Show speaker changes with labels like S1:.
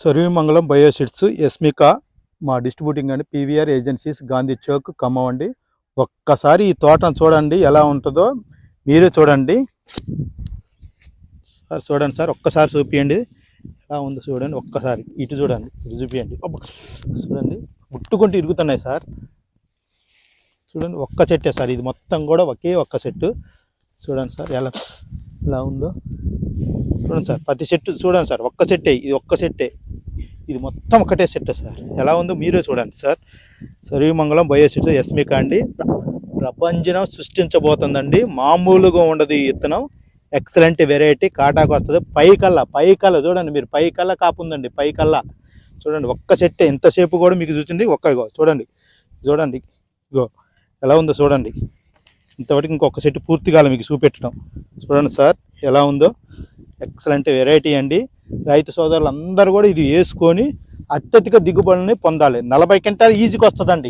S1: సర్వీమంగళం బయోసిడ్స్ ఎస్మికా మా డిస్ట్రిబ్యూటింగ్ అండి PVR agencies Gandhi Chowk Khammam అండి. ఒక్కసారి ఈ తోటను చూడండి ఎలా ఉంటుందో మీరే చూడండి. సార్ చూడండి సార్ ఒక్కసారి చూపియండి. ఎలా ఉందో చూడండి ఒక్కసారి ఇటు చూడండి ఇటు చూపియండి. చూడండి ముట్టుకుంటూ ఇరుగుతున్నాయి సార్. చూడండి ఒక్క చెట్టే సార్ ఇది మొత్తం కూడా ఒకే ఒక్క చెట్టు. చూడండి సార్ ఎలా ఎలా ఉందో. చూడండి సార్ ప్రతి చెట్టు చూడండి సార్ ఒక్క చెట్టే ఇది ఒక్క చెట్టే. ఇది మొత్తం ఒకటే సెట్ సార్. ఎలా ఉందో మీరే చూడండి సార్. సర్వీమంగళం బయోసిట్స్ ఎస్మికా అండి ప్రపంచం సృష్టించబోతుందండి. మామూలుగా ఉండదు ఈ విత్తనం. ఎక్సలెంట్ వెరైటీ కాటాకు వస్తుంది. పైకల్లా పైకల్లా చూడండి మీరు. పైకల్లా కాపు ఉందండి. పైకల్లా. చూడండి ఒక్క సెట్టే ఎంతసేపు కూడా మీకు చూసింది ఒక్క చూడండి. చూడండి. ఇగో ఎలా ఉందో చూడండి. ఇంతవరకు ఇంకొక సెట్ పూర్తి కాలం మీకు చూపెట్టడం. చూడండి సార్ ఎలా ఉందో. ఎక్సలెంట్ వెరైటీ అండి. రైతు సోదరులు అందరూ కూడా ఇది వేసుకొని అత్యధిక దిగుబడిని పొందాలి. నలభై క్వింటాలు ఈజీకి వస్తుందండి.